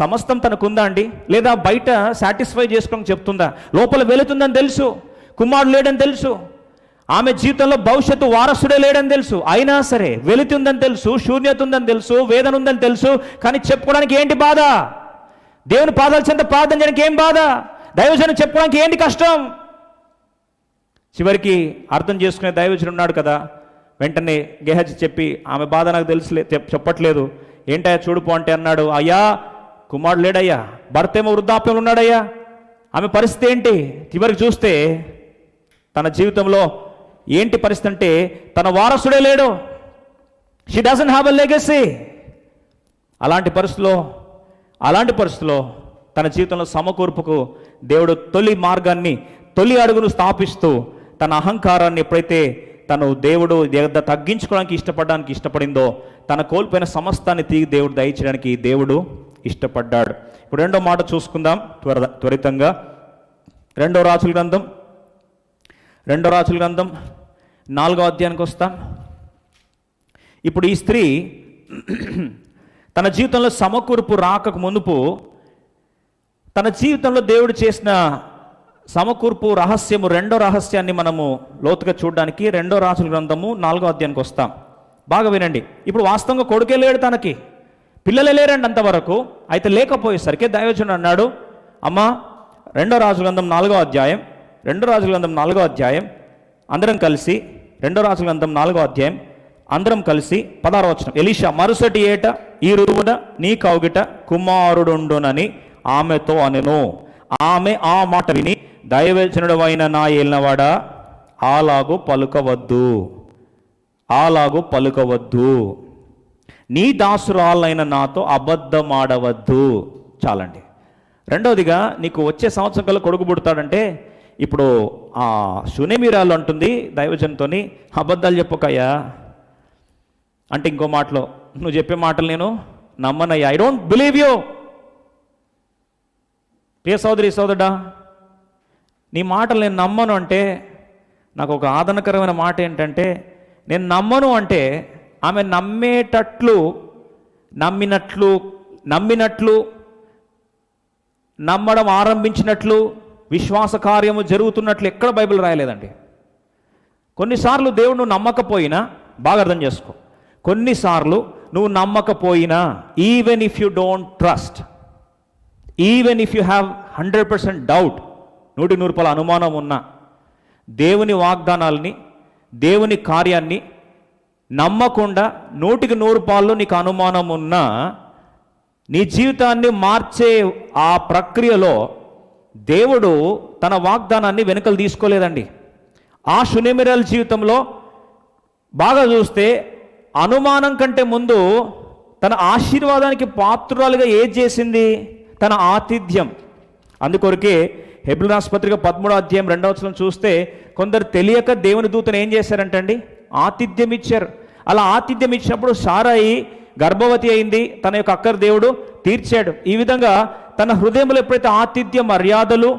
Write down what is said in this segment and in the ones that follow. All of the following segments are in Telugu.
సమస్తం తనకుందా అండి? లేదా బయట సాటిస్ఫై చేసుకోని చెప్తుందా? లోపల వెళుతుందని తెలుసు కుమారుడు లేడని తెలుసు ఆమె జీవితంలో భవిష్యత్తు వారసుడే లేడని తెలుసు. అయినా సరే వెళుతుందని తెలుసు శూన్యత ఉందని తెలుసు వేదన ఉందని తెలుసు కానీ చెప్పుకోవడానికి ఏంటి బాధ? దేవుని పాదాల చెంత ప్రార్థన చేయడానికి ఏం బాధ? దైవజనం చెప్పుకోవడానికి ఏంటి కష్టం? చివరికి అర్థం చేసుకునే దైవజనం ఉన్నాడు కదా వెంటనే గెహజ్ చెప్పి ఆమె బాధ నాకు తెలుసులే చెప్పట్లేదు. ఏంటయ్యా చూడుపో అంటే అన్నాడు. అయ్యా కుమారుడు లేడయ్యా భర్త ఏమో వృద్ధాప్యంలో ఉన్నాడయ్యా. ఆమె పరిస్థితి ఏంటి? చివరికి చూస్తే తన జీవితంలో ఏంటి పరిస్థితి అంటే తన వారసుడే లేడు. She doesn't have a legacy అలాంటి పరిస్థితిలో అలాంటి పరిస్థితిలో తన జీవితంలో సమకూర్పుకు దేవుడు తొలి మార్గాన్ని తొలి అడుగును స్థాపిస్తూ తన అహంకారాన్ని ఎప్పుడైతే తను దేవుడు తగ్గించుకోవడానికి ఇష్టపడడానికి ఇష్టపడిందో తన కోల్పోయిన సమస్తాన్ని తిరిగి దేవుడు దయచేయడానికి దేవుడు ఇష్టపడ్డాడు. ఇప్పుడు రెండో మాట చూసుకుందాం త్వర త్వరితంగా. రెండో రాసుల గ్రంథం. రెండో రాసుల గ్రంథం. నాలుగో అధ్యాయానికి వస్తాం. ఇప్పుడు ఈ స్త్రీ తన జీవితంలో సమకూర్పు రాకకు మునుపు తన జీవితంలో దేవుడు చేసిన సమకూర్పు రహస్యము రెండో రహస్యాన్ని మనము లోతుగా చూడడానికి రెండో రాసుల గ్రంథము నాలుగో అధ్యాయానికి వస్తాం. బాగా వినండి. ఇప్పుడు వాస్తవంగా కొడుకే లేడు తనకి. పిల్లలే లేరండి అంతవరకు. అయితే లేకపోయేసరికి దైవజనుడు అన్నాడు అమ్మా రెండో రాజుగ్రంథం నాలుగో అధ్యాయం రెండో రాజుల గ్రంథం నాలుగో అధ్యాయం అందరం కలిసి రెండో రాజుల గ్రంథం నాలుగో అధ్యాయం అందరం కలిసి పదారవచనం ఎలీషా మరుసటి ఏట ఈ రువున నీ కౌగిట కుమారుడుండునని ఆమెతో అనెను. ఆమె ఆ మాట విని దైవచనుడు అయిన నా ఏలినవాడా? అలాగూ పలుకవద్దు. అలాగు పలుకవద్దు. నీ దాసురాలైన నాతో అబద్ధమాడవద్దు. చాలండి. రెండవదిగా నీకు వచ్చే సంవత్సరం కల్లా కొడుకు పుడతాడంటే ఇప్పుడు ఆ సునేమిరాలు అంటుంది దైవజన్తోని అబద్ధాలు చెప్పకయ్యా. అంటే ఇంకో మాటలో నువ్వు చెప్పే మాటలు నేను నమ్మనయ్యా. ఐ డోంట్ బిలీవ్ యూ ప్రియ సోదరి సోదరుడా నీ మాటలు నేను నమ్మను అంటే నాకు ఒక ఆదరణకరమైన మాట ఏంటంటే నేను నమ్మను అంటే ఆమె నమ్మేటట్లు నమ్మినట్లు నమ్మినట్లు నమ్మడం ఆరంభించినట్లు విశ్వాస కార్యము జరుగుతున్నట్లు ఎక్కడ బైబిల్ రాయలేదండి. కొన్నిసార్లు దేవుడు నువ్వు నమ్మకపోయినా బాగా అర్థం చేసుకో. కొన్నిసార్లు నువ్వు నమ్మకపోయినా even if you don't trust even if you have hundred percent doubt నూటి నూరు రూపాయల అనుమానం ఉన్నా దేవుని వాగ్దానాల్ని దేవుని కార్యాన్ని నమ్మకుండా నూటికి నూరు పాళ్ళు నీకు అనుమానం ఉన్నా నీ జీవితాన్ని మార్చే ఆ ప్రక్రియలో దేవుడు తన వాగ్దానాన్ని వెనుకలు తీసుకోలేదండి. ఆ శునిమిరల్ జీవితంలో బాగా చూస్తే అనుమానం కంటే ముందు తన ఆశీర్వాదానికి పాత్రురాలుగా ఏది చేసింది? తన ఆతిథ్యం. అందుకొరకే హెబ్రిల్ ఆసుపత్రిక పదమూడో అధ్యాయం రెండవ వచనం చూస్తే కొందరు తెలియక దేవుని దూతను ఏం చేశారంటండి? ఆతిథ్యం ఇచ్చారు. అలా ఆతిథ్యం ఇచ్చినప్పుడు సారాయి గర్భవతి అయింది తన యొక్క అక్కర్ దేవుడు తీర్చాడు. ఈ విధంగా తన హృదయంలో ఎప్పుడైతే ఆతిథ్య మర్యాదలు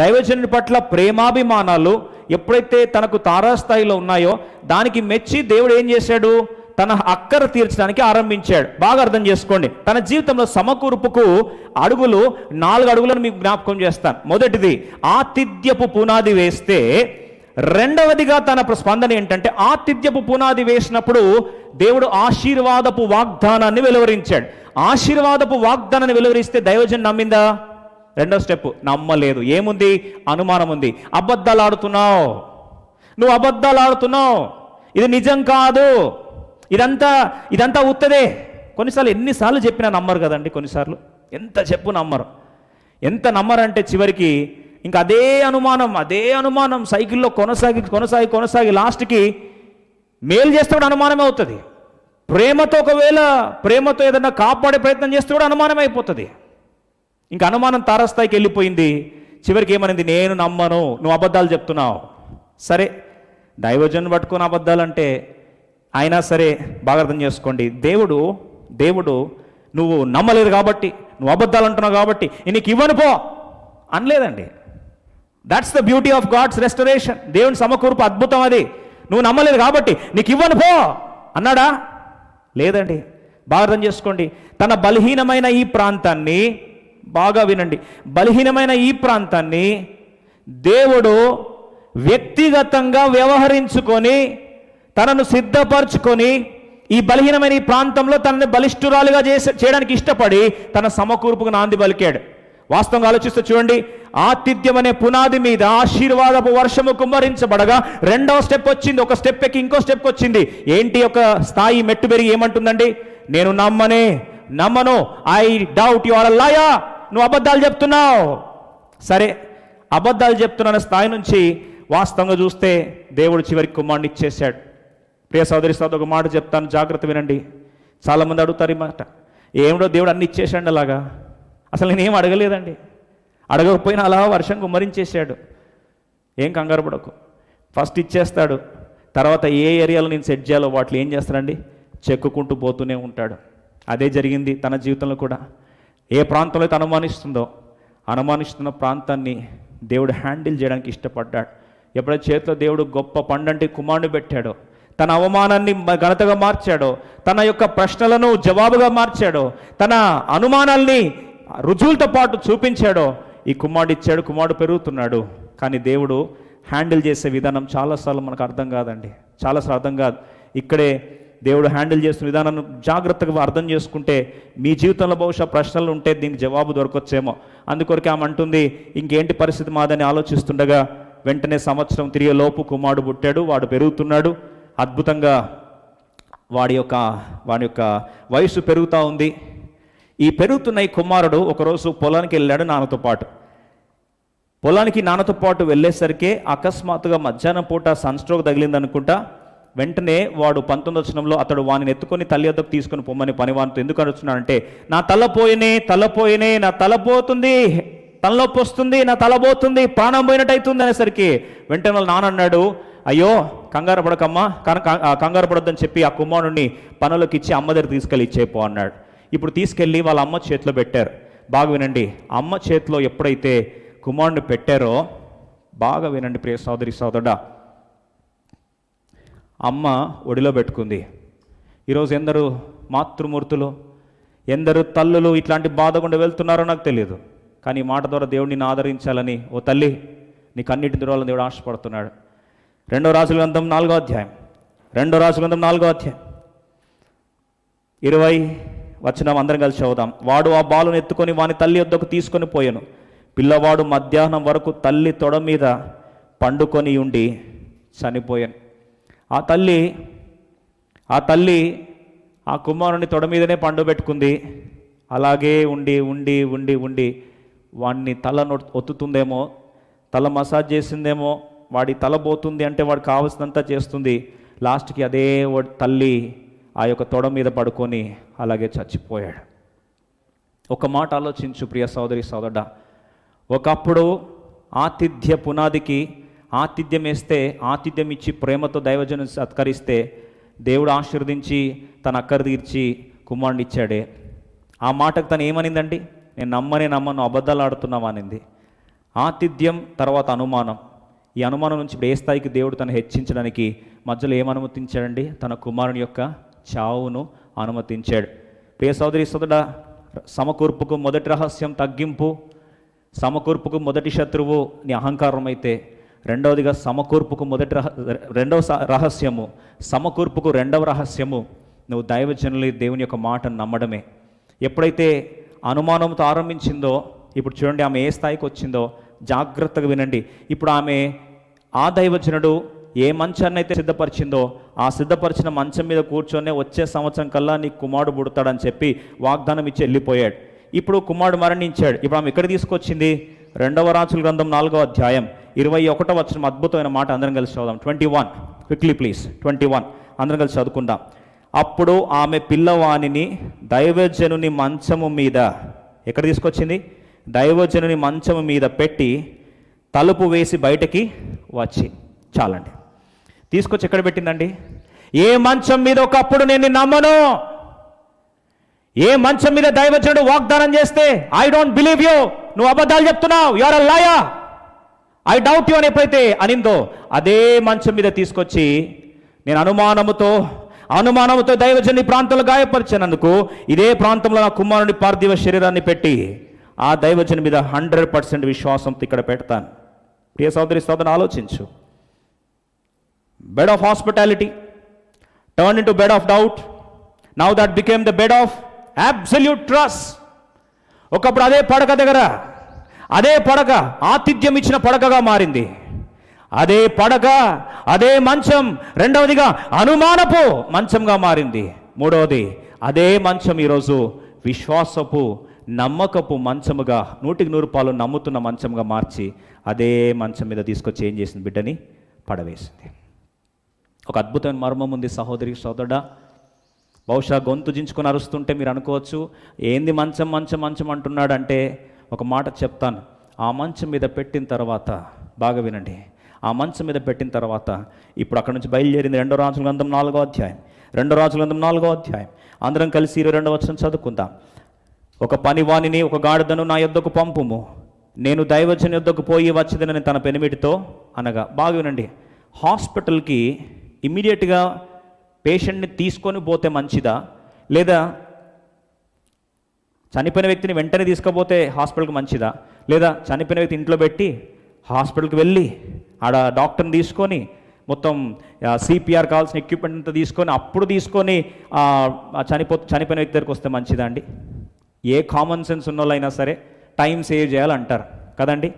దైవజనుడి పట్ల ప్రేమాభిమానాలు ఎప్పుడైతే తనకు తారాస్థాయిలో ఉన్నాయో దానికి మెచ్చి దేవుడు ఏం చేశాడు? తన అక్కర తీర్చడానికి ఆరంభించాడు. బాగా అర్థం చేసుకోండి. తన జీవితంలో సమకూర్పుకు అడుగులు నాలుగు అడుగులను మీకు జ్ఞాపకం చేస్తాను. మొదటిది ఆతిథ్యపు పునాది వేస్తే రెండవదిగా తన స్పందన ఏంటంటే ఆతిథ్యపు పునాది వేసినప్పుడు దేవుడు ఆశీర్వాదపు వాగ్దానాన్ని వెలువరించాడు. ఆశీర్వాదపు వాగ్దానాన్ని వెలువరిస్తే దైవజన్ నమ్మిందా? రెండో స్టెప్ నమ్మలేదు. ఏముంది? అనుమానం ఉంది. అబద్ధాలు ఆడుతున్నావు. నువ్వు అబద్ధాలు ఆడుతున్నావు. ఇది నిజం కాదు. ఇదంతా ఇదంతా ఉత్తదే. కొన్నిసార్లు ఎన్నిసార్లు చెప్పినా నమ్మరు కదండి కొన్నిసార్లు. ఎంత చెప్పు నమ్మరు. ఎంత నమ్మరంటే చివరికి ఇంకా అదే అనుమానం అదే అనుమానం సైకిల్లో కొనసాగి కొనసాగి కొనసాగి లాస్ట్కి మేలు చేస్తే కూడా అనుమానమే అవుతుంది. ప్రేమతో ఒకవేళ ప్రేమతో ఏదైనా కాపాడే ప్రయత్నం చేస్తే కూడా అనుమానం అయిపోతుంది. ఇంకా అనుమానం తారస్థాయికి వెళ్ళిపోయింది. చివరికి ఏమనింది? నేను నమ్మను. నువ్వు అబద్ధాలు చెప్తున్నావు. సరే దైవజన్ పట్టుకుని అబద్ధాలంటే అయినా సరే బాగా అర్థం చేసుకోండి. దేవుడు దేవుడు నువ్వు నమ్మలేదు కాబట్టి నువ్వు అబద్ధాలు అంటున్నావు కాబట్టి నీకు ఇవ్వను పో అనలేదండి. That's the beauty of God's restoration దేవుని సమకూర్పు అద్భుతం అది. నువ్వు నమ్మలేదు కాబట్టి నీకు ఇవ్వను పో అన్నాడా? లేదండి. బాగా అర్థం చేసుకోండి. తన బలహీనమైన ఈ ప్రాంతాన్ని బాగా వినండి. బలహీనమైన ఈ ప్రాంతాన్ని దేవుడు వ్యక్తిగతంగా వ్యవహరించుకొని తనను సిద్ధపరచుకొని ఈ బలహీనమైన ఈ ప్రాంతంలో తనని బలిష్ఠురాలుగా చేసే చేయడానికి ఇష్టపడి తన సమకూర్పుకు నాంది పలికాడు. వాస్తవంగా ఆలోచిస్తూ చూడండి ఆతిథ్యం అనే పునాది మీద ఆశీర్వాదపు వర్షము కుమ్మరించబడగా రెండవ స్టెప్ వచ్చింది ఒక స్టెప్ ఎక్కి ఇంకో స్టెప్ వచ్చింది. ఏంటి ఒక స్థాయి మెట్టు పెరిగి ఏమంటుందండి? నేను నమ్మనే నమ్మను. I doubt you are liar నువ్వు అబద్ధాలు చెప్తున్నావు. సరే అబద్ధాలు చెప్తున్న స్థాయి నుంచి వాస్తవంగా చూస్తే దేవుడు చివరికి కుమ్మాన్ని ఇచ్చేశాడు. ప్రియ సోదరి సోదరు ఒక మాట చెప్తాను జాగ్రత్త వినండి. చాలామంది అడుగుతారు ఈ మాట. ఏమిటో దేవుడు అన్ని ఇచ్చేసాడు అలాగా? అసలు నేనేం అడగలేదండి. అడగకపోయినా అలా వర్షం కుమ్మరించేశాడు. ఏం కంగారు పడకు. ఫస్ట్ ఇచ్చేస్తాడు. తర్వాత ఏ ఏరియాలో నేను సెట్ చేయాలో వాటిలో ఏం చేస్తాడండి? చెక్కుకుంటూ పోతూనే ఉంటాడు. అదే జరిగింది తన జీవితంలో కూడా. ఏ ప్రాంతంలో అయితే అనుమానిస్తుందో అనుమానిస్తున్న ప్రాంతాన్ని దేవుడు హ్యాండిల్ చేయడానికి ఇష్టపడ్డాడు. ఎప్పుడైతే చేతిలో దేవుడు గొప్ప పండంటి కుమారుడు పెట్టాడో తన అవమానాన్ని ఘనతగా మార్చాడో తన యొక్క ప్రశ్నలను జవాబుగా మార్చాడో తన అనుమానాల్ని రుజువులతో పాటు చూపించాడో ఈ కుమారుడు ఇచ్చాడు కుమారుడు పెరుగుతున్నాడు. కానీ దేవుడు హ్యాండిల్ చేసే విధానం చాలాసార్లు మనకు అర్థం కాదండి. చాలాసార్లు అర్థం కాదు. ఇక్కడే దేవుడు హ్యాండిల్ చేస్తున్న విధానాన్ని జాగ్రత్తగా అర్థం చేసుకుంటే మీ జీవితంలో బహుశా ప్రశ్నలు ఉంటే దీనికి జవాబు దొరకొచ్చేమో. అందుకొరకు ఆమె అంటుంది ఇంకేంటి పరిస్థితి మాదని ఆలోచిస్తుండగా వెంటనే సంవత్సరం తిరిగే లోపు కుమారుడు పుట్టాడు వాడు పెరుగుతున్నాడు. అద్భుతంగా వాడి యొక్క వాడి యొక్క వయసు పెరుగుతూ ఉంది. ఈ పెరుగుతున్న ఈ కుమారుడు ఒకరోజు పొలానికి వెళ్ళాడు నాన్నతో పాటు. పొలానికి నాన్నతో పాటు వెళ్ళేసరికి అకస్మాత్తుగా మధ్యాహ్నం పూట సన్ స్ట్రోక్ తగిలింది అనుకుంటా వెంటనే వాడు పంతొమ్మిది వచ్చినంలో అతడు వాడిని ఎత్తుకొని తల్లి వద్దకు తీసుకొని పొమ్మని పనివానితో ఎందుకు అడుగుతున్నాడంటే నా తల పోయినే తల పోయినే నా తల పోతుంది తలనొప్పి వస్తుంది నా తల పోతుంది ప్రాణం పోయినట్టు అవుతుంది అనేసరికి వెంటనే వాళ్ళ నాన్న అన్నాడు అయ్యో కంగారు పడకమ్మా. కంగారు పడొద్దని చెప్పి ఆ కుమారుడిని పనులకు ఇచ్చి అమ్మ దగ్గర తీసుకెళ్ళి ఇచ్చేపో అన్నాడు. ఇప్పుడు తీసుకెళ్ళి వాళ్ళ అమ్మ చేతిలో పెట్టారు. బాగా వినండి అమ్మ చేతిలో ఎప్పుడైతే కుమారుడిని పెట్టారో బాగా వినండి ప్రియ సోదరి సోదరుడా. అమ్మ ఒడిలో పెట్టుకుంది. ఈరోజు ఎందరు మాతృమూర్తులు ఎందరు తల్లులు ఇట్లాంటి బాధ గుండా వెళ్తున్నారో నాకు తెలియదు కానీ మాట ద్వారా దేవుడిని ఆదరించాలని ఓ తల్లి నీకు అన్నిటి దూరాలను దేవుడు ఆశపడుతున్నాడు. రెండో రాసుల గ్రంథం నాలుగో అధ్యాయం. రెండో రాసుల గ్రంథం నాలుగో అధ్యాయం. ఇరవై వచ్చిన అందరం కలిసి చదువుదాం. వాడు ఆ బాలును ఎత్తుకొని వాని తల్లి వద్దకు తీసుకొని పోయాను. పిల్లవాడు మధ్యాహ్నం వరకు తల్లి తొడ మీద పండుకొని ఉండి చనిపోయాను. ఆ తల్లి ఆ తల్లి ఆ కుమారుని తొడ మీదనే పండు పెట్టుకుంది. అలాగే ఉండి ఉండి ఉండి ఉండి వాణ్ణి తల నొ- ఒత్తుతుందేమో తల మసాజ్ చేసిందేమో వాడి తల పోతుంది అంటే వాడు కావలసినంత చేస్తుంది. లాస్ట్కి అదే తల్లి ఆ యొక్క తొడ మీద పడుకొని అలాగే చచ్చిపోయాడు. ఒక మాట ఆలోచించు ప్రియ సోదరి సోదరుడా. ఒకప్పుడు ఆతిథ్య పునాదికి ఆతిథ్యం వేస్తే ఆతిథ్యం ఇచ్చి ప్రేమతో దైవజనం సత్కరిస్తే దేవుడు ఆశీర్వదించి తన అక్కర తీర్చి కుమారుని ఇచ్చాడే. ఆ మాటకు తను ఏమనిందండి? నేను నమ్మనే నమ్మను అబద్ధాలు ఆడుతున్నావా అనింది. ఆతిథ్యం తర్వాత అనుమానం. ఈ అనుమానం నుంచి ఇప్పుడు ఏ స్థాయికి దేవుడు తను హెచ్చించడానికి మధ్యలో ఏమనుమతించాడండి తన కుమారుని యొక్క చావును అనుమతించాడు. ప్రియ సోదరి సోదరుడా సమకూర్పుకు మొదటి రహస్యం తగ్గింపు సమకూర్పుకు మొదటి శత్రువు నీ అహంకారం అయితే రెండవదిగా సమకూర్పుకు మొదటి రహ రెండవ స- రహస్యము సమకూర్పుకు రెండవ రహస్యము నువ్వు దైవజనులు దేవుని యొక్క మాటను నమ్మడమే. ఎప్పుడైతే అనుమానంతో ఆరంభించిందో ఇప్పుడు చూడండి ఆమె ఏ స్థాయికి వచ్చిందో జాగ్రత్తగా వినండి. ఇప్పుడు ఆమె ఆ దైవజనుడు ఏ మంచాన్ని అయితే సిద్ధపరిచిందో ఆ సిద్ధపరిచిన మంచం మీద కూర్చొనే వచ్చే సంవత్సరం కల్లా నీ కుమారుడు పుడతాడని చెప్పి వాగ్దానం ఇచ్చి వెళ్ళిపోయాడు. ఇప్పుడు కుమారుడు మరణించాడు. ఇప్పుడు ఆమె ఎక్కడ తీసుకొచ్చింది? రెండవ రాజుల గ్రంథం నాలుగో అధ్యాయం ఇరవై ఒకటో వచ్చిన అద్భుతమైన మాట అందరం కలిసి చదుదాం twenty one. Quickly please twenty one. అందరం కలిసి చదువుకుందాం. అప్పుడు ఆమె పిల్లవాణిని దైవజనుని మంచము మీద ఎక్కడ తీసుకొచ్చింది? దైవజనుని మంచము మీద పెట్టి తలుపు వేసి బయటకి వచ్చి చాలండి. తీసుకొచ్చి ఎక్కడ పెట్టిందండి? ఏ మంచం మీద ఒకప్పుడు నేను నమ్మను. ఏ మంచం మీద దైవజనుడు వాగ్దానం చేస్తే ఐ డోంట్ బిలీవ్ యూ నువ్వు అబద్ధాలు చెప్తున్నావు. Your a liar I doubt you అని ఎప్పుడైతే అనిందో అదే మంచం మీద తీసుకొచ్చి నేను అనుమానముతో అనుమానముతో దైవజన్ని ప్రాంతంలో గాయపరిచినందుకు ఇదే ప్రాంతంలో నా కుమారుని పార్థివ శరీరాన్ని పెట్టి ఆ దైవజన మీద హండ్రెడ్ పర్సెంట్ విశ్వాసంతో ఇక్కడ పెడతాను. ప్రియ సోదరి సోదరుని ఆలోచించు. Bed of hospitality turn into bed of doubt now that became the bed of absolute trust ఒకప్పుడు అదే పడక దగ్గర అదే పడక ఆతిథ్యం ఇచ్చిన పడకగా మారింది. అదే పడక అదే మంచం రెండవదిగా అనుమానపు మంచంగా మారింది. మూడవది అదే మంచం ఈరోజు విశ్వాసపు నమ్మకపు మంచముగా నూటికి నూరు పాలు నమ్ముతున్న మంచంగా మార్చి అదే మంచం మీద తీసుకొచ్చి ఏం చేసింది బిడ్డని? పడవేసింది. ఒక అద్భుతమైన మర్మం ఉంది సహోదరి సోదరుడా. బహుశా గొంతు జించుకొని అరుస్తుంటే మీరు అనుకోవచ్చు ఏంది మంచం మంచం మంచం అంటున్నాడు అంటే ఒక మాట చెప్తాను. ఆ మంచం మీద పెట్టిన తర్వాత బాగా వినండి ఆ మంచం మీద పెట్టిన తర్వాత ఇప్పుడు అక్కడ నుంచి బయలుదేరింది రెండో రాజుల గ్రంథం నాలుగో అధ్యాయం. రెండో రాజుల గ్రంథం నాలుగో అధ్యాయం. అందరం కలిసి ఇరవై రెండవ వచ్చిన చదువుకుందాం. ఒక పనివాణిని ఒక గాడిదను నా యొద్దకు పంపుము. నేను దైవజన యొద్దకు పోయి వచ్చిందని తన పెనిమిటితో అనగా బాగా వినండి. హాస్పిటల్కి ఇమ్మీడియట్గా పేషెంట్ని తీసుకొని పోతే మంచిదా? లేదా చనిపోయిన వ్యక్తిని వెంటనే తీసుకుపోతే హాస్పిటల్కి మంచిదా? లేదా చనిపోయిన వ్యక్తి ఇంట్లో పెట్టి హాస్పిటల్కి వెళ్ళి ఆడ డాక్టర్ని తీసుకొని మొత్తం సిపిఆర్ కావాల్సిన ఎక్విప్మెంట్ అంతా తీసుకొని అప్పుడు తీసుకొని చనిపో చనిపోయిన వ్యక్తి దగ్గరికి వస్తే మంచిదా అండి? ఏ కామన్ సెన్స్ ఉన్నోళ్ళైనా సరే టైం సేవ్ చేయాలంటారు. కదండి?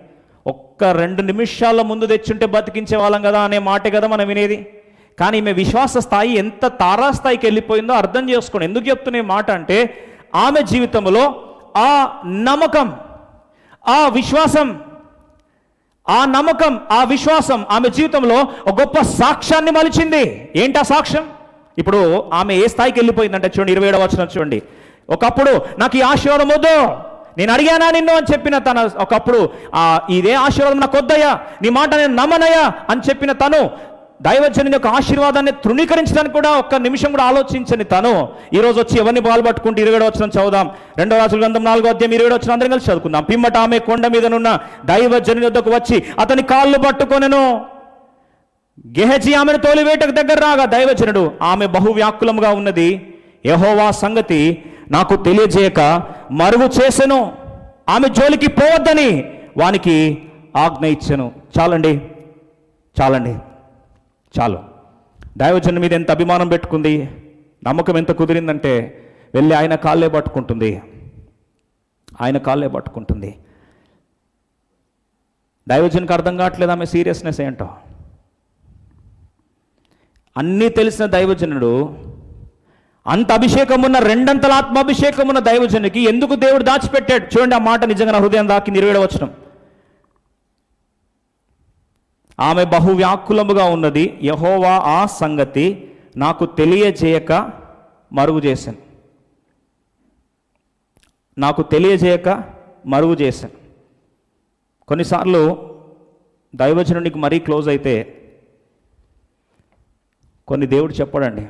ఒక్క రెండు నిమిషాల ముందు తెచ్చుంటే బతికించే వాళ్ళం కదా అనే మాటే కదా మనం వినేది. కానీ ఈమె విశ్వాస స్థాయి ఎంత తారాస్థాయికి వెళ్ళిపోయిందో అర్థం చేసుకోండి. ఎందుకు చెప్తున్న మాట అంటే ఆమె జీవితంలో ఆ నమ్మకం ఆ విశ్వాసం ఆ నమ్మకం ఆ విశ్వాసం ఆమె జీవితంలో ఒక గొప్ప సాక్ష్యాన్ని మలిచింది. ఏంటా సాక్ష్యం? ఇప్పుడు ఆమె ఏ స్థాయికి వెళ్ళిపోయిందంటే చూడండి ఇరవై ఏడవ వచ్చిన చూడండి. ఒకప్పుడు నాకు ఈ ఆశీర్వాదం వద్దు. నేను అడిగానా నిన్ను అని చెప్పిన తన ఒకప్పుడు ఆ ఇదే ఆశీర్వాదం నాకు వద్దయ్యా. నీ మాట నేను నమ్మనయ్యా అని చెప్పిన తను దైవజనుని యొక్క ఆశీర్వాదాన్ని తృణీకరించడానికి కూడా ఒక్క నిమిషం కూడా ఆలోచించని తను. ఈ రోజు వచ్చి ఎవరిని పాల్పట్టుకుంటూ ఇరవై వచ్చిన చదువుదాం. రెండో రాజుల గ్రంథం నాలుగో అధ్యాయం ఇరవై వచ్చిన అందరం కలిసి చదువుకుందాం. పిమ్మట ఆమె కొండ మీదనున్న దైవజనుని వద్దకు వచ్చి అతని కాళ్ళు పట్టుకొనెను. గెహజీ ఆమెను తోలివేటకు దగ్గర రాగా దైవజనుడు ఆమె బహువ్యాకులముగా ఉన్నది. యహోవా సంగతి నాకు తెలియజేయక మరుగు చేసెను. ఆమె జోలికి పోవద్దని వానికి ఆజ్ఞ ఇచ్చాను. చాలండి చాలండి చాలు. దైవజన్ మీద ఎంత అభిమానం పెట్టుకుంది నమ్మకం ఎంత కుదిరిందంటే వెళ్ళి ఆయన కాళ్ళే పట్టుకుంటుంది. ఆయన కాళ్ళే పట్టుకుంటుంది. దైవజన్కి అర్థం కావట్లేదు ఆమె సీరియస్నెస్ ఏంటో. అన్నీ తెలిసిన దైవజనుడు అంత అభిషేకం ఉన్న రెండంతల ఆత్మాభిషేకం ఉన్న దైవజనునికి ఎందుకు దేవుడు దాచిపెట్టాడు? చూడండి ఆ మాట నిజంగా నా హృదయం దాకి వచ్చిన ఆమె బహువ్యాకులముగా ఉన్నది యహోవా ఆ సంగతి నాకు తెలియజేయక మరుగు చేశాను. నాకు తెలియజేయక మరుగు చేశాను. కొన్నిసార్లు దైవజనునికి మరీ క్లోజ్ అయితే కొన్ని దేవుడు చెప్పడండి.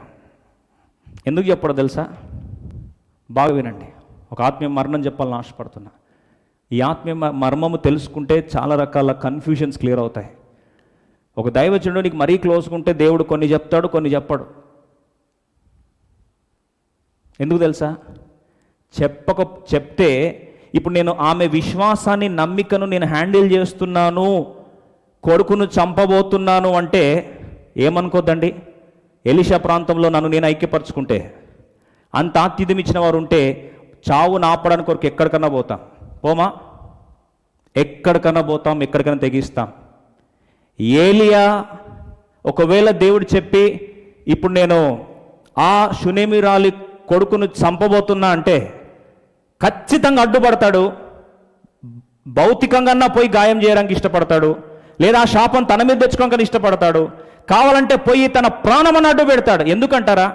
ఎందుకు చెప్పడో తెలుసా? బాగా వినండి. ఒక ఆత్మీయ మరణం చెప్పాలని ఆశపడుతున్నా. ఈ ఆత్మీయ మర్మము తెలుసుకుంటే చాలా రకాల కన్ఫ్యూషన్స్ క్లియర్ అవుతాయి. ఒక దైవచనుడు నీకు మరీ క్లోజ్గా ఉంటే దేవుడు కొన్ని చెప్తాడు కొన్ని చెప్పడు. ఎందుకు తెలుసా? చెప్పక చెప్తే ఇప్పుడు నేను ఆమె విశ్వాసాన్ని నమ్మికను నేను హ్యాండిల్ చేస్తున్నాను కొడుకును చంపబోతున్నాను అంటే ఏమనుకోద్దండి? ఎలిషా ప్రాంతంలో నన్ను నేను ఐక్యపరచుకుంటే అంత ఆతిథ్యం ఇచ్చిన వారు ఉంటే చావు నాపడానికి కొరకు ఎక్కడికన్నా పోతాం. పోమా? ఎక్కడికన్నా పోతాం ఎక్కడికైనా తెగిస్తాం. ఏలియా ఒకవేళ దేవుడు చెప్పి ఇప్పుడు నేను ఆ శునేమిరాలి కొడుకును చంపబోతున్నా అంటే ఖచ్చితంగా అడ్డుపడతాడు భౌతికంగా పోయి గాయం చేయడానికి ఇష్టపడతాడు లేదా ఆ శాపం తన మీద తెచ్చుకోవడానికి ఇష్టపడతాడు కావాలంటే పోయి తన ప్రాణమని అడ్డు పెడతాడు. ఎందుకంటారా?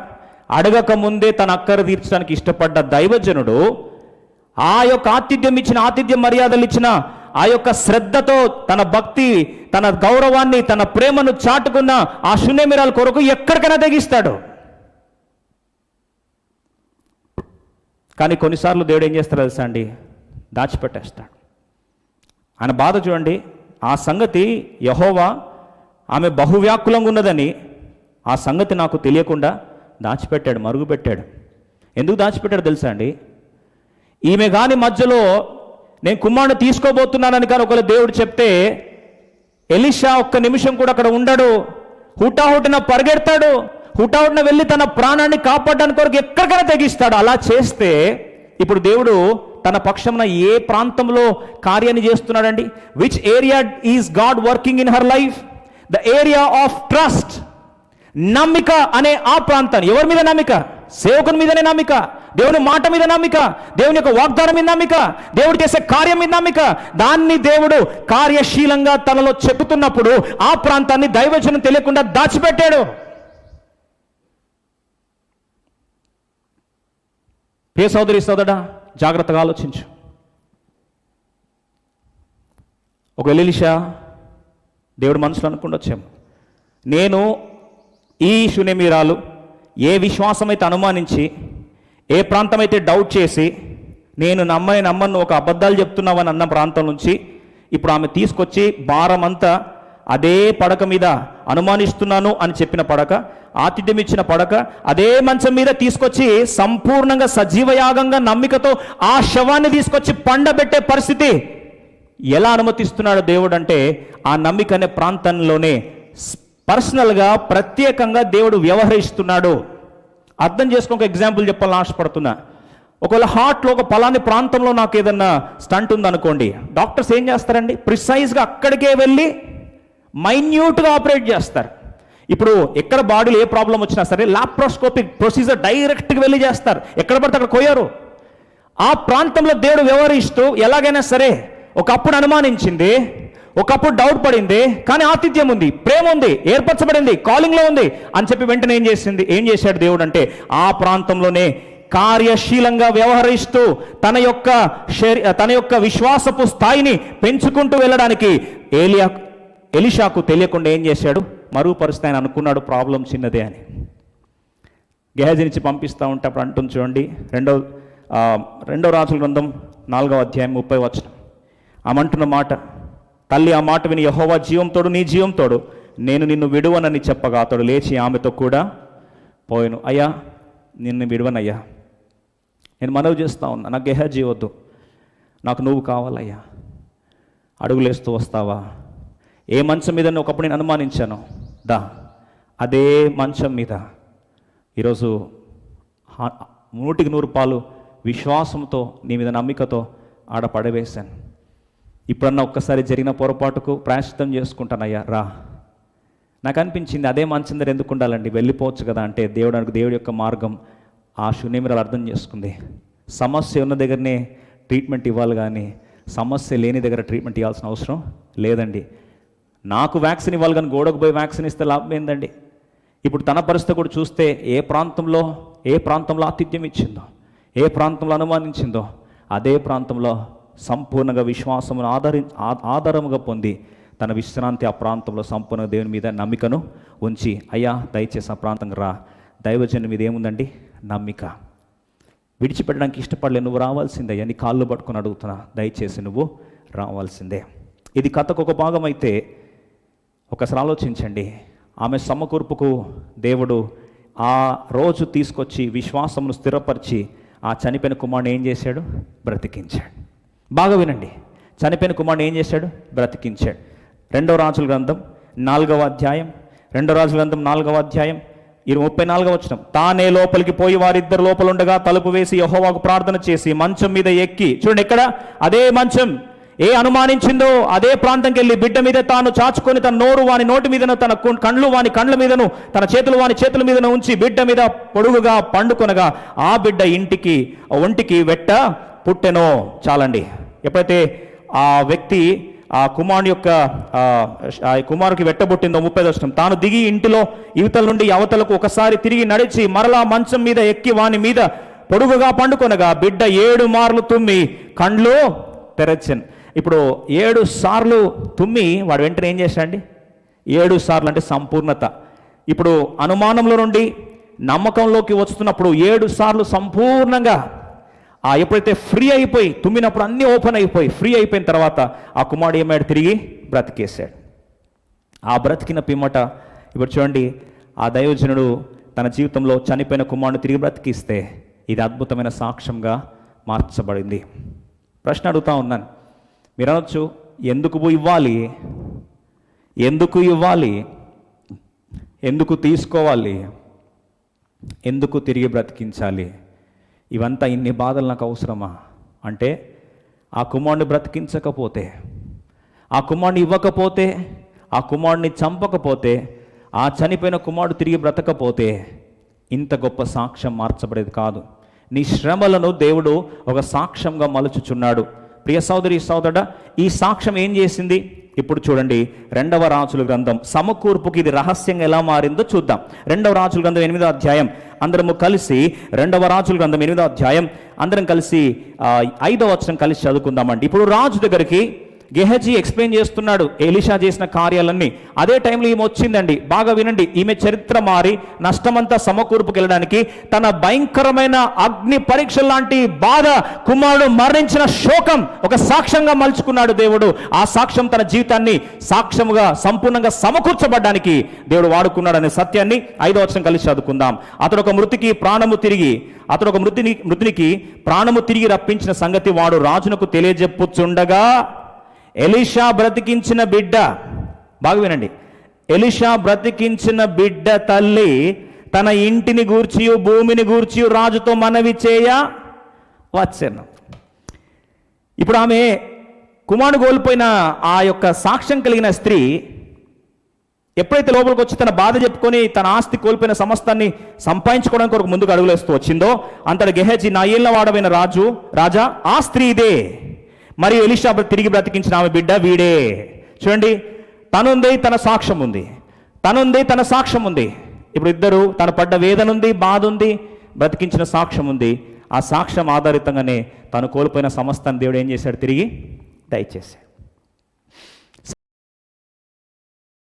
అడగక ముందే తన అక్కర తీర్చడానికి ఇష్టపడ్డ దైవజనుడు ఆ యొక్క ఆతిథ్యం ఇచ్చిన ఆతిథ్య మర్యాదలు ఇచ్చిన ఆ యొక్క శ్రద్ధతో తన భక్తి తన గౌరవాన్ని తన ప్రేమను చాటుకున్న ఆ శూన్యమిరాల కొరకు ఎక్కడికైనా తెగిస్తాడు. కానీ కొన్నిసార్లు దేవుడు ఏం చేస్తాడు తెలుసా అండి? దాచిపెట్టేస్తాడు. ఆయన బాధ చూడండి ఆ సంగతి యహోవా ఆమె బహువ్యాకులంగా ఉన్నదని ఆ సంగతి నాకు తెలియకుండా దాచిపెట్టాడు మరుగుపెట్టాడు. ఎందుకు దాచిపెట్టాడు తెలుసా అండి? ఈమె కాని మధ్యలో నేను కుమారుడు తీసుకోబోతున్నానని కానీ ఒకవేళ దేవుడు చెప్తే ఎలిషా ఒక్క నిమిషం కూడా అక్కడ ఉండడు. హుటాహుటిన పరిగెడతాడు. హుటాహుటిన వెళ్ళి తన ప్రాణాన్ని కాపాడడానికి కొరకు ఎక్కడికైనా తెగిస్తాడు. అలా చేస్తే ఇప్పుడు దేవుడు తన పక్షమున ఏ ప్రాంతంలో కార్యాన్ని చేస్తున్నాడండి? Which area is God working in her life the area of trust నమ్మిక అనే ఆ ప్రాంతాన్ని. ఎవరి మీద నమ్మిక? సేవకుని మీదనే నమ్మిక. దేవుని మాట మీద నమ్మిక. దేవుని యొక్క వాగ్దానం మీద నమ్మిక. దేవుడు చేసే కార్యం మీద నమ్మిక. దాన్ని దేవుడు కార్యశీలంగా తనలో చెబుతున్నప్పుడు ఆ ప్రాంతాన్ని దైవచనం తెలియకుండా దాచిపెట్టాడు. పే సోదరి సోదడా జాగ్రత్తగా ఆలోచించు. ఒక ఎలిషా దేవుడు మనసులో అనుకుండా వచ్చాము. నేను ఈ శూన్యమీరాలు ఏ విశ్వాసం అయితే అనుమానించి ఏ ప్రాంతం అయితే డౌట్ చేసి నేను నమ్మని నమ్మను ఒక అబద్ధాలు చెప్తున్నావని అన్న ప్రాంతం నుంచి ఇప్పుడు ఆమె తీసుకొచ్చి భారం అంతా అదే పడక మీద అనుమానిస్తున్నాను అని చెప్పిన పడక ఆతిథ్యం ఇచ్చిన పడక అదే మంచం మీద తీసుకొచ్చి సంపూర్ణంగా సజీవయాగంగా నమ్మికతో ఆ శవాన్ని తీసుకొచ్చి పండబెట్టే పరిస్థితి ఎలా అనుమతిస్తున్నాడు దేవుడు అంటే ఆ నమ్మిక అనే ప్రాంతంలోనే పర్సనల్గా ప్రత్యేకంగా దేవుడు వ్యవహరిస్తున్నాడు. అర్థం చేసుకుని ఒక ఎగ్జాంపుల్ చెప్పాలని ఆశపడుతున్నా. ఒకవేళ హార్ట్లో ఒక పలాని ప్రాంతంలో నాకు ఏదన్నా స్టంట్ ఉందనుకోండి డాక్టర్స్ ఏం చేస్తారండి? ప్రిసైజ్గా అక్కడికే వెళ్ళి మైన్యూట్గా ఆపరేట్ చేస్తారు. ఇప్పుడు ఎక్కడ బాడీలో ఏ ప్రాబ్లం వచ్చినా సరే లాప్రోస్కోపిక్ ప్రొసీజర్ డైరెక్ట్గా వెళ్ళి చేస్తారు. ఎక్కడ పడితే అక్కడ కోయారు ఆ ప్రాంతంలో దేవుడు వ్యవహరిస్తూ ఎలాగైనా సరే ఒకప్పుడు అనుమానించింది ఒకప్పుడు డౌట్ పడింది కానీ ఆతిథ్యం ఉంది ప్రేమ ఉంది ఏర్పరచబడింది కాలింగ్లో ఉంది అని చెప్పి వెంటనే ఏం చేసింది? ఏం చేశాడు దేవుడు అంటే ఆ ప్రాంతంలోనే కార్యశీలంగా వ్యవహరిస్తూ తన యొక్క శరీ తన యొక్క విశ్వాసపు స్థాయిని పెంచుకుంటూ వెళ్ళడానికి ఏలియా ఎలిషాకు తెలియకుండా ఏం చేశాడు? మరుగుపరుస్తే ఆయన అనుకున్నాడు ప్రాబ్లం చిన్నదే అని. గెహజీ నుంచి పంపిస్తూ ఉంటే అప్పుడు అంటుంది చూడండి రెండో రెండో రాజుల గ్రంథం నాలుగవ అధ్యాయం ముప్పై వచనం. ఆమె అంటున్న మాట తల్లి ఆ మాట విని యహోవా జీవంతోడు నీ జీవంతోడు నేను నిన్ను విడువనని చెప్పగా అతడు లేచి ఆమెతో కూడా పోయాను అయ్యా నిన్ను విడువనయ్యా. నేను మనవి చేస్తా ఉన్నా నాకు గెహాజీ వద్దు నాకు నువ్వు కావాలయ్యా. అడుగులేస్తూ వస్తావా? ఏ మంచం మీద ఒకప్పుడు నేను అనుమానించాను. దా అదే మంచం మీద. ఈరోజు నూటికి నూరు పాలు విశ్వాసంతో నీ మీద నమ్మికతో ఆడ పడవేశాను. ఇప్పుడన్నా ఒక్కసారి జరిగిన పొరపాటుకు ప్రాయశ్చితం చేసుకుంటానయ్యా రా. నాకు అనిపించింది అదే మంచం దగ్గర ఎందుకు ఉండాలండి? వెళ్ళిపోవచ్చు కదా అంటే దేవుడు దేవుడి యొక్క మార్గం ఆ శూన్యమిరాలు అర్థం చేసుకుంది. సమస్య ఉన్న దగ్గరనే ట్రీట్మెంట్ ఇవ్వాలి కానీ సమస్య లేని దగ్గర ట్రీట్మెంట్ ఇవ్వాల్సిన అవసరం లేదండి. నాకు వ్యాక్సిన్ ఇవ్వాలి కానీ గోడకు పోయి వ్యాక్సిన్ ఇస్తే లాభం ఏందండి? ఇప్పుడు తన పరిస్థితి కూడా చూస్తే ఏ ప్రాంతంలో ఏ ప్రాంతంలో ఆతిథ్యం ఇచ్చిందో ఏ ప్రాంతంలో అనుమానించిందో అదే ప్రాంతంలో సంపూర్ణంగా విశ్వాసమును ఆధారి ఆ- ఆధారముగా పొంది తన విశ్రాంతి ఆ ప్రాంతంలో సంపూర్ణ దేవుని మీద నమ్మికను ఉంచి అయ్యా దయచేసి ఆ ప్రాంతంగా రా. దైవజన్ మీద ఏముందండి? నమ్మిక. విడిచిపెట్టడానికి ఇష్టపడలే నువ్వు రావాల్సిందే. అని కాళ్ళు పట్టుకొని అడుగుతున్నా దయచేసి నువ్వు రావాల్సిందే. ఇది కథకు ఒక భాగం అయితే ఒకసారి ఆలోచించండి. ఆమె సమకూర్పుకు దేవుడు ఆ రోజు తీసుకొచ్చి విశ్వాసమును స్థిరపరిచి ఆ చనిపోయిన కుమారుని ఏం చేశాడు? బ్రతికించాడు. బాగా వినండి. చనిపోయిన కుమారుడు ఏం చేశాడు? బ్రతికించాడు. రెండవ రాజుల గ్రంథం నాలుగవ అధ్యాయం రెండవ రాజుల గ్రంథం నాలుగవ అధ్యాయం ఇరవై ముప్పై నాలుగవ వచ్చిన తానే లోపలికి పోయి వారిద్దరు లోపల ఉండగా తలుపు వేసి యహోవాకు ప్రార్థన చేసి మంచం మీద ఎక్కి చూడండి ఎక్కడ? అదే మంచం. ఏ అనుమానించిందో అదే ప్రాంతంకి వెళ్ళి బిడ్డ మీద తాను చాచుకొని తన నోరు వాని నోటి మీదను తన కండ్లు వాని కండ్ల మీదను తన చేతులు వాని చేతుల మీదను ఉంచి బిడ్డ మీద పొడుగుగా పండుకొనగా ఆ బిడ్డ ఇంటికి ఒంటికి వెట్ట పుట్టెనో చాలండి. ఎప్పుడైతే ఆ వ్యక్తి ఆ కుమారుని యొక్క ఆ, కుమారుకి వెట్టబుట్టిందో ముప్పై దర్శనం తాను దిగి ఇంటిలో యువతల నుండి అవతలకు ఒకసారి తిరిగి నడిచి మరలా మంచం మీద ఎక్కి వాని మీద పొడుగుగా పండుకొనగా బిడ్డ ఏడు మార్లు తుమ్మి కండ్లు తెరచన్. ఇప్పుడు ఏడు సార్లు తుమ్మి వాడు వెంటనే ఏం చేశాడండి? ఏడు సార్లు అంటే సంపూర్ణత. ఇప్పుడు అనుమానంలో నుండి నమ్మకంలోకి వస్తున్నప్పుడు ఏడు సార్లు సంపూర్ణంగా ఆ ఎప్పుడైతే ఫ్రీ అయిపోయి తుమ్మినప్పుడు అన్నీ ఓపెన్ అయిపోయి ఫ్రీ అయిపోయిన తర్వాత ఆ కుమారుడు ఏమాడు తిరిగి బ్రతికేశాడు. ఆ బ్రతికిన పిమ్మట ఇప్పుడు చూడండి ఆ దైవజనుడు తన జీవితంలో చనిపోయిన కుమారుడు తిరిగి బ్రతికిస్తే ఇది అద్భుతమైన సాక్ష్యంగా మార్చబడింది. ప్రశ్న అడుగుతా ఉన్నాను. మీరు అనొచ్చు ఎందుకు ఇవ్వాలి? ఎందుకు ఇవ్వాలి? ఎందుకు తీసుకోవాలి? ఎందుకు తిరిగి బ్రతికించాలి? ఇవంతా ఇన్ని బాధలు నాకు అవసరమా? అంటే ఆ కుమారుని బ్రతికించకపోతే ఆ కుమారుని ఇవ్వకపోతే ఆ కుమారుని చంపకపోతే ఆ చనిపోయిన కుమారుడు తిరిగి బ్రతకపోతే ఇంత గొప్ప సాక్ష్యం మార్చబడేది కాదు. నీ శ్రమలను దేవుడు ఒక సాక్ష్యంగా మలుచుచున్నాడు. ప్రియ సోదరి సోదరుడ ఈ సాక్ష్యం ఏం చేసింది? ఇప్పుడు చూడండి రెండవ రాజుల గ్రంథం. సమకూర్పుకి ఇది రహస్యంగా ఎలా మారిందో చూద్దాం. రెండవ రాజుల గ్రంథం ఎనిమిదో అధ్యాయం. అందరము కలిసి రెండవ రాజుల గ్రంథం ఎనిమిదో అధ్యాయం. అందరం కలిసి ఐదవ వచనం కలిసి చదువుకుందామండి. ఇప్పుడు రాజు దగ్గరికి గెహజీ ఎక్స్ప్లెయిన్ చేస్తున్నాడు ఎలిషా చేసిన కార్యాలన్నీ. అదే టైంలో ఈమె వచ్చిందండి. బాగా వినండి. ఈమె చరిత్ర మారి నష్టమంతా సమకూర్పుకి వెళ్ళడానికి తన భయంకరమైన అగ్ని పరీక్ష లాంటి బాధ కుమారుడు మరణించిన శోకం ఒక సాక్ష్యంగా మలుచుకున్నాడు దేవుడు. ఆ సాక్ష్యం తన జీవితాన్ని సాక్ష్యముగా సంపూర్ణంగా సమకూర్చబడ్డానికి దేవుడు వాడుకున్నాడు అనే సత్యాన్ని ఐదో వచనం కలిసి చదువుకుందాం. అతడు ఒక మృతికి ప్రాణము తిరిగి అతడు ఒక మృతిని మృతునికి ప్రాణము తిరిగి రప్పించిన సంగతి వాడు రాజునకు తెలియజెప్పుచుండగా ఎలిషా బ్రతికించిన బిడ్డ బాగా వినండి. ఎలిషా బ్రతికించిన బిడ్డ తల్లి తన ఇంటిని గూర్చి భూమిని గూర్చి రాజుతో మనవి చేయ వచ్చాను. ఇప్పుడు ఆమె కుమారుడు కోల్పోయిన ఆ యొక్క సాక్ష్యం కలిగిన స్త్రీ ఎప్పుడైతే లోపలికి వచ్చి తన బాధ చెప్పుకొని తన ఆస్తి కోల్పోయిన సమస్తాన్ని సంపాదించుకోవడానికి కొరకు ముందుకు అడుగులేస్తూ వచ్చిందో అంతటి గెహజీ నా ఏళ్ళ వాడమైన రాజు రాజా ఆ స్త్రీ ఇదే మరియు ఎలిషా తిరిగి బ్రతికించిన ఆమె బిడ్డ వీడే. చూడండి తనుంది తన సాక్ష్యం ఉంది. తనుంది తన సాక్ష్యం ఉంది. ఇప్పుడు ఇద్దరు తన పడ్డ వేదన ఉంది బాధ ఉంది బ్రతికించిన సాక్ష్యం ఉంది. ఆ సాక్ష్యం ఆధారితంగానే తను కోల్పోయిన సమస్తాన్ని దేవుడు ఏం చేశాడు? తిరిగి దయచేశాడు.